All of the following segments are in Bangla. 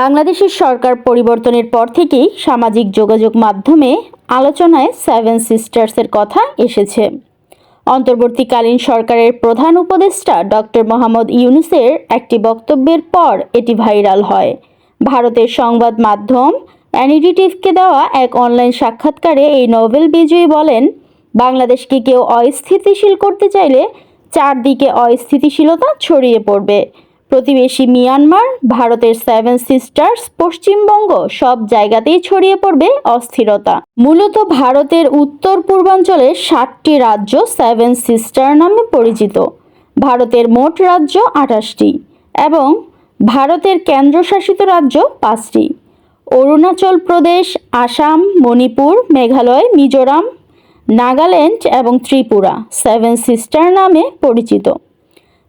বাংলাদেশের সরকার পরিবর্তনের পর থেকেই সামাজিক যোগাযোগ মাধ্যমে আলোচনায় সেভেন সিস্টার্সের কথা এসেছে। অন্তর্বর্তীকালীন সরকারের প্রধান উপদেষ্টা ডক্টর মোহাম্মদ ইউনুসের একটি বক্তব্যের পর এটি ভাইরাল হয়। ভারতের সংবাদ মাধ্যম অ্যানিডিটিভকে দেওয়া এক অনলাইন সাক্ষাৎকারে এই নোবেল বিজয়ী বলেন, বাংলাদেশকে কেউ অস্থিতিশীল করতে চাইলে চারদিকে অস্থিতিশীলতা ছড়িয়ে পড়বে। প্রতিবেশী মিয়ানমার, ভারতের সেভেন সিস্টার্স পশ্চিমবঙ্গ সব জায়গাতেই ছড়িয়ে পড়বে অস্থিরতা। মূলত ভারতের উত্তর পূর্বাঞ্চলের ষাটটি রাজ্য সেভেন সিস্টার নামে পরিচিত। ভারতের মোট রাজ্য আঠাশটি এবং ভারতের কেন্দ্রশাসিত রাজ্য পাঁচটি। অরুণাচল প্রদেশ, আসাম, মণিপুর, মেঘালয়, মিজোরাম, নাগাল্যান্ড এবং ত্রিপুরা সেভেন সিস্টার নামে পরিচিত।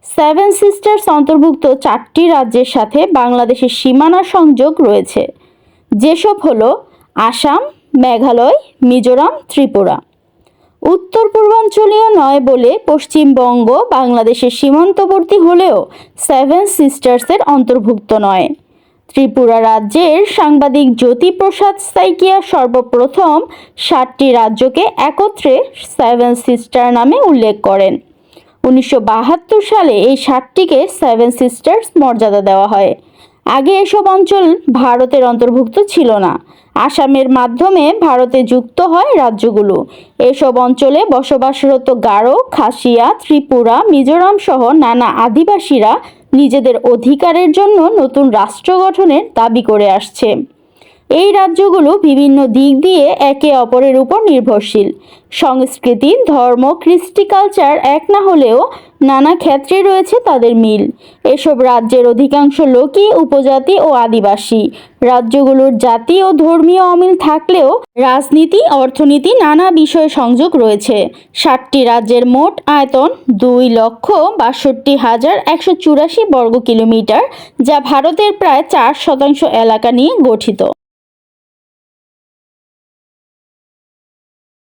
সেভেন সিস্টার্স অন্তর্ভুক্ত চারটি রাজ্যের সাথে বাংলাদেশের সীমানা সংযোগ রয়েছে। যেসব হল আসাম, মেঘালয়, মিজোরাম, ত্রিপুরা। উত্তর পূর্বাঞ্চলীয় নয় বলে পশ্চিমবঙ্গ বাংলাদেশের সীমান্তবর্তী হলেও সেভেন সিস্টার্সের অন্তর্ভুক্ত নয়। ত্রিপুরা রাজ্যের সাংবাদিক জ্যোতিপ্রসাদ সাইকিয়া সর্বপ্রথম সাতটি রাজ্যকে একত্রে সেভেন সিস্টার নামে উল্লেখ করেন। উনিশশো বাহাত্তর সালে এই সাতটিকে সেভেন সিস্টার্স মর্যাদা দেওয়া হয়। আগে এসব অঞ্চল ভারতের অন্তর্ভুক্ত ছিল না। আসামের মাধ্যমে ভারতে যুক্ত হয় রাজ্যগুলো। এসব অঞ্চলে বসবাসরত গারো, খাসিয়া, ত্রিপুরা, মিজোরাম সহ নানা আদিবাসীরা নিজেদের অধিকারের জন্য নতুন রাষ্ট্র গঠনের দাবি করে আসছে। এই রাজ্যগুলো বিভিন্ন দিক দিয়ে একে অপরের উপর নির্ভরশীল। সংস্কৃতি, ধর্ম, কৃষ্টি কালচার এক না হলেও নানা ক্ষেত্রে রয়েছে তাদের মিল। এসব রাজ্যের অধিকাংশ লোকই উপজাতি ও আদিবাসী। রাজ্যগুলোর জাতি ও ধর্মীয় অমিল থাকলেও রাজনীতি, অর্থনীতি নানা বিষয়ে সংযোগ রয়েছে। ষাটটি রাজ্যের মোট আয়তন দুই লক্ষ বাষট্টি হাজার একশো চুরাশি বর্গ কিলোমিটার যা ভারতের প্রায় চার শতাংশ এলাকা নিয়ে গঠিত।